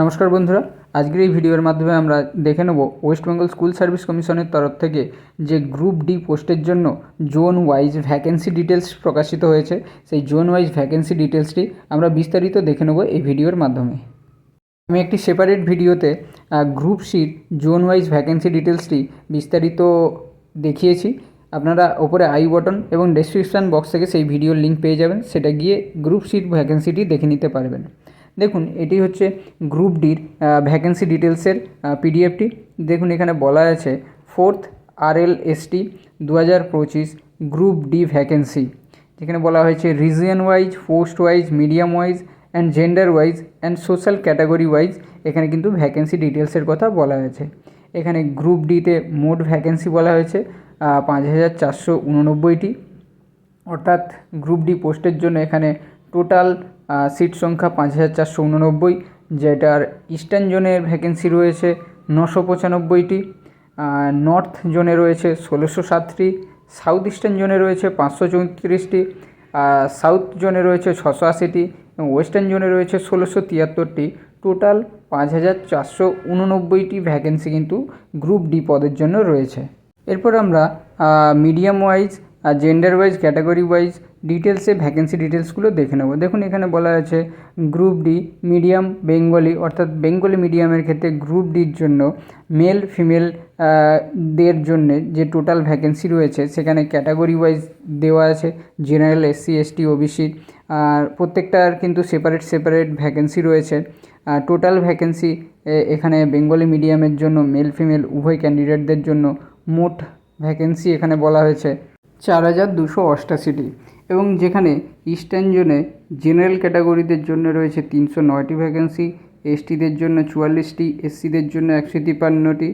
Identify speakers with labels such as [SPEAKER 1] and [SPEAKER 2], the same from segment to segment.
[SPEAKER 1] নমস্কার বন্ধুরা, আজকের এই ভিডিওর মাধ্যমে আমরা দেখে নেব ওয়েস্ট বেঙ্গল স্কুল সার্ভিস কমিশনের তরফ থেকে যে গ্রুপ ডি পোস্টের জন্য জোন ওয়াইজ ভ্যাকেন্সি ডিটেলস প্রকাশিত হয়েছে, সেই জোন ওয়াইজ ভ্যাকেন্সি ডিটেলসটি আমরা বিস্তারিত দেখে নেব এই ভিডিওর মাধ্যমে। আমি একটি সেপারেট ভিডিওতে group seat zone wise vacancy ডিটেলসটি বিস্তারিত দেখিয়েছি। আপনারা ওপরে আই বটন এবং ডেসক্রিপশান বক্স থেকে সেই ভিডিওর লিঙ্ক পেয়ে যাবেন, সেটা গিয়ে গ্রুপ সিট ভ্যাকেন্সিটি দেখে নিতে পারবেন। দেখুন, এটি হচ্ছে গ্রুপ ডির ভ্যাকেন্সি ডিটেলসের পিডিএফটি দেখুন, এখানে বলা আছে ফোর্থ আর এল এস টি দু হাজার পঁচিশ গ্রুপ ডি ভ্যাকেন্সি যেখানে বলা হয়েছে region wise post wise medium wise and gender wise and social category wise এখানে কিন্তু ভ্যাকেন্সি ডিটেলসের কথা বলা হয়েছে। এখানে গ্রুপ ডিতে মোট ভ্যাকেন্সি বলা হয়েছে পাঁচ হাজার চারশো উননব্বইটি। অর্থাৎ গ্রুপ ডি পোস্টের জন্য এখানে টোটাল সিট সংখ্যা পাঁচ হাজার চারশো উননব্বই, যেটার ইস্টার্ন জোনের ভ্যাকেন্সি রয়েছে নশো পঁচানব্বইটি নর্থ জোনে রয়েছে ষোলোশো সাতটি সাউথ ইস্টার্ন জোনে রয়েছে পাঁচশো চৌত্রিশটি সাউথ জোনে রয়েছে ছশো আশিটি, এবং ওয়েস্টার্ন জোনে রয়েছে ষোলোশো তিয়াত্তরটি। টোটাল পাঁচ হাজার চারশো উননব্বইটি ভ্যাকেন্সি কিন্তু গ্রুপ ডি পদের জন্য রয়েছে। এরপর আমরা medium wise gender wise category wise ডিটেলসে ভ্যাকেন্সি ডিটেলসগুলো দেখে নেব। দেখুন, এখানে বলা আছে গ্রুপ ডি মিডিয়াম বেঙ্গলি অর্থাৎ বেঙ্গলি মিডিয়ামের ক্ষেত্রে গ্রুপ ডির জন্য মেল ফিমেল দের জন্যে যে টোটাল ভ্যাকেন্সি রয়েছে, সেখানে ক্যাটাগরি ওয়াইজ দেওয়া আছে জেনারেল এসসি এসটি ওবিসি আর প্রত্যেকটার কিন্তু সেপারেট সেপারেট ভ্যাকেন্সি রয়েছে। টোটাল ভ্যাকেন্সি এখানে বেঙ্গলি মিডিয়ামের জন্য মেল ফিমেল উভয় ক্যান্ডিডেটদের জন্য মোট ভ্যাকেন্সি এখানে বলা হয়েছে চার হাজার দুশো অষ্টাশিটি। এবং যেখানে ইস্টার্ন জোনে জেনারেল ক্যাটাগরিদের জন্য রয়েছে তিনশো নয়টি ভ্যাকেন্সি, এসটিদের জন্য চুয়াল্লিশটি, এসসিদের জন্য একশো তিপ্পান্নটি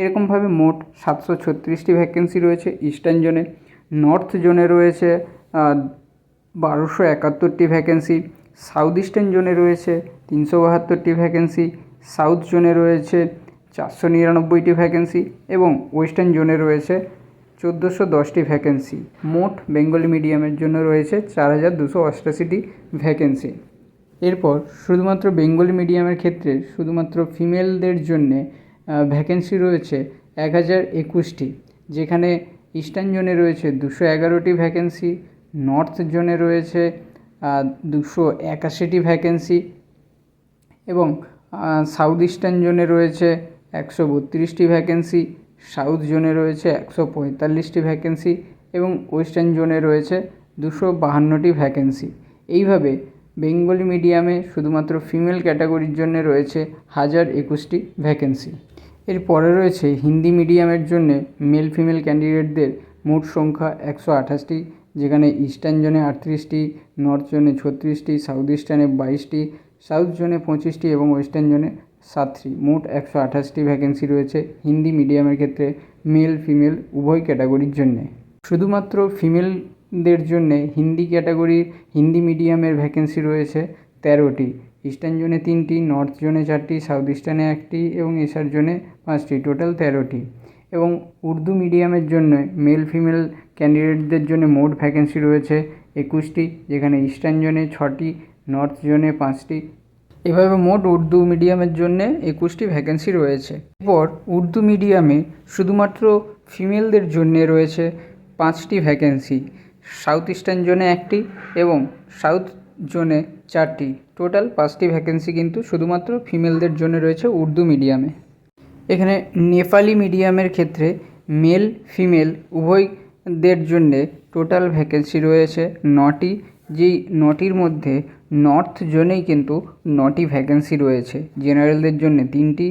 [SPEAKER 1] এরকমভাবে মোট সাতশো ছত্রিশটি ভ্যাকেন্সি রয়েছে ইস্টার্ন জোনে। নর্থ জোনে রয়েছে বারোশো একাত্তরটি ভ্যাকেন্সি। সাউথ ইস্টার্ন জোনে রয়েছে তিনশো বাহাত্তরটি ভ্যাকেন্সি। সাউথ জোনে রয়েছে চারশো নিরানব্বইটি ভ্যাকেন্সি এবং ওয়েস্টার্ন জোনে রয়েছে চোদ্দোশো দশটি ভ্যাকেন্সি মোট বেঙ্গলি মিডিয়ামের জন্য রয়েছে চার হাজার দুশো অষ্টাশিটি ভ্যাকেন্সি এরপর শুধুমাত্র বেঙ্গলি মিডিয়ামের ক্ষেত্রে শুধুমাত্র ফিমেলদের জন্যে ভ্যাকেন্সি রয়েছে এক হাজার একুশটি। যেখানে ইস্টার্ন জোনে রয়েছে দুশো এগারোটি ভ্যাকেন্সি নর্থ জোনে রয়েছে দুশো একাশিটি ভ্যাকেন্সি এবং সাউথ ইস্টার্ন জোনে রয়েছে একশো বত্রিশটি ভ্যাকেন্সি সাউথ জোনে রয়েছে একশো পঁয়তাল্লিশটি ভ্যাকেন্সি এবং ওয়েস্টার্ন জোনে রয়েছে দুশো বাহান্নটি ভ্যাকেন্সি। এইভাবে বেঙ্গলি মিডিয়ামে শুধুমাত্র ফিমেল ক্যাটাগরির জন্য রয়েছে হাজার একুশটি ভ্যাকেন্সি। এরপরে রয়েছে হিন্দি মিডিয়ামের জন্যে মেল ফিমেল ক্যান্ডিডেটদের মোট সংখ্যা একশো আঠাশটি, যেখানে ইস্টার্ন জোনে আটত্রিশটি, নর্থ জোনে ছত্রিশটি, সাউথ ইস্টার্নে বাইশটি, সাউথ জোনে পঁচিশটি এবং ওয়েস্টার্ন জোনে সাতটি, মোট একশো আঠাশটি ভ্যাকেন্সি রয়েছে হিন্দি মিডিয়ামের ক্ষেত্রে মেল ফিমেল উভয় ক্যাটাগরির জন্যে। শুধুমাত্র ফিমেলদের জন্যে হিন্দি ক্যাটাগরির হিন্দি মিডিয়ামের ভ্যাকেন্সি রয়েছে তেরোটি। ইস্টার্ন জোনে তিনটি নর্থ জোনে চারটি সাউথ ইস্টার্নে একটি এবং এশার জোনে পাঁচটি টোটাল তেরোটি। এবং উর্দু মিডিয়ামের জন্য মেল ফিমেল ক্যান্ডিডেটদের জন্য মোট ভ্যাকেন্সি রয়েছে একুশটি, যেখানে ইস্টার্ন জোনে ছটি নর্থ জোনে পাঁচটি এভাবে মোট উর্দু মিডিয়ামের জন্যে একুশটি ভ্যাকেন্সি রয়েছে। এরপর উর্দু মিডিয়ামে শুধুমাত্র ফিমেলদের জন্যে রয়েছে পাঁচটি ভ্যাকেন্সি সাউথ ইস্টার্ন জোনে একটি এবং সাউথ জোনে চারটি। টোটাল পাঁচটি ভ্যাকেন্সি কিন্তু শুধুমাত্র ফিমেলদের জন্য রয়েছে উর্দু মিডিয়ামে। এখানে নেপালি মিডিয়ামের ক্ষেত্রে মেল ফিমেল উভয়দের জন্যে টোটাল ভ্যাকেন্সি রয়েছে নটি, যেই নটির মধ্যে নর্থ জোনেই কিন্তু নটি ভ্যাকেন্সি রয়েছে। জেনারেলদের জন্য তিনটি,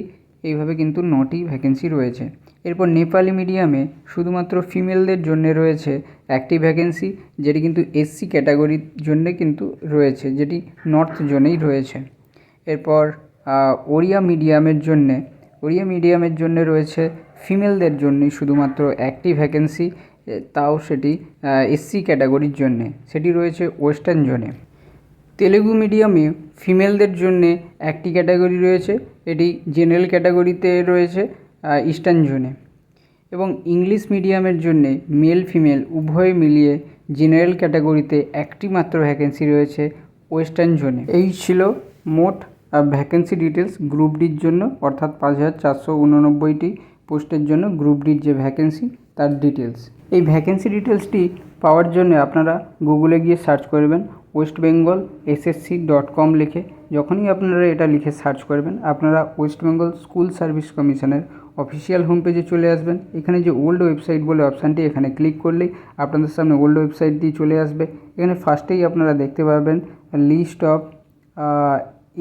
[SPEAKER 1] এইভাবে কিন্তু নটি ভ্যাকেন্সি রয়েছে। এরপর নেপালি মিডিয়ামে শুধুমাত্র ফিমেলদের জন্য রয়েছে একটি ভ্যাকেন্সি যেটি কিন্তু এসসি ক্যাটাগরির জন্যে কিন্তু রয়েছে, যেটি নর্থ জোনেই রয়েছে। এরপর ওড়িয়া মিডিয়ামের জন্যে, ওড়িয়া মিডিয়ামের জন্য রয়েছে ফিমেলদের জন্যই শুধুমাত্র একটি ভ্যাকেন্সি তাও সেটি এসসি ক্যাটাগরির জন্যে। সেটি রয়েছে ওয়েস্টার্ন জোনে তেলেগু মিডিয়ামে ফিমেলদের জন্যে একটি ক্যাটাগরি রয়েছে, এটি জেনারেল ক্যাটাগরিতে রয়েছে ইস্টার্ন জোনে। এবং ইংলিশ মিডিয়ামের জন্যে মেল, ফিমেল উভয় মিলিয়ে জেনারেল ক্যাটাগরিতে একটি মাত্র ভ্যাকেন্সি রয়েছে ওয়েস্টার্ন জোনে। এই ছিল মোট ভ্যাকেন্সি ডিটেলস গ্রুপ ডির জন্য, অর্থাৎ পাঁচ হাজার চারশো উননব্বইটি পোস্টের জন্য গ্রুপ ডির যে ভ্যাকেন্সি, তার ডিটেলস এই ভ্যাকেন্সি ডিটেলসটি পাওয়ার জন্য আপনারা গুগলে গিয়ে সার্চ করবেন West Bengal SSC dot com লিখে যখনই আপনারা এটা লিখে সার্চ করবেন, আপনারা ওয়েস্ট বেঙ্গল স্কুল সার্ভিস কমিশনের অফিসিয়াল হোম পেজে চলে আসবেন। এখানে যে ওল্ড ওয়েবসাইট বলে অপশানটি এখানে ক্লিক করলেই আপনাদের সামনে ওল্ড ওয়েবসাইটটি চলে আসবে। এখানে ফার্স্টেই আপনারা দেখতে পাবেন লিস্ট অফ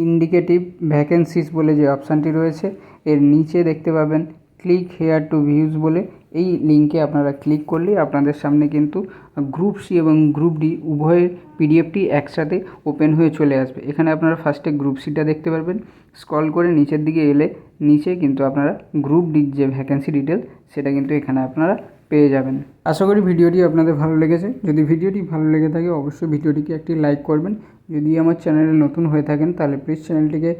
[SPEAKER 1] ইন্ডিকেটিভ ভ্যাকেন্সিস বলে যে অপশানটি রয়েছে। এর নিচে দেখতে পাবেন ক্লিক হেয়ার টু ভিউজ বলে। এই লিঙ্কে আপনারা ক্লিক করলেই আপনাদের সামনে কিন্তু গ্রুপ সি এবং গ্রুপ ডি উভয়ের পিডিএফটি একসাথে ওপেন হয়ে চলে আসবে। এখানে আপনারা ফার্স্টে গ্রুপ সিটা দেখতে পারবেন। স্ক্রল করে নিচের দিকে এলে নিচে কিন্তু আপনারা গ্রুপ ডির যে ভ্যাকেন্সি ডিটেল সেটা কিন্তু এখানে আপনারা পেয়ে যাবেন। আশা করি ভিডিওটি আপনাদের ভালো লেগেছে। যদি ভিডিওটি ভালো লেগে থাকে, অবশ্যই ভিডিওটিকে একটি লাইক করবেন। যদি আমার চ্যানেলে নতুন হয়ে থাকেন, তাহলে প্লিজ চ্যানেলটিকে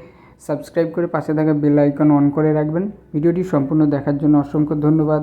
[SPEAKER 1] সাবস্ক্রাইব করে পাশে থাকা বেল আইকন অন করে রাখবেন। ভিডিওটি সম্পূর্ণ দেখার জন্য অসংখ্য ধন্যবাদ।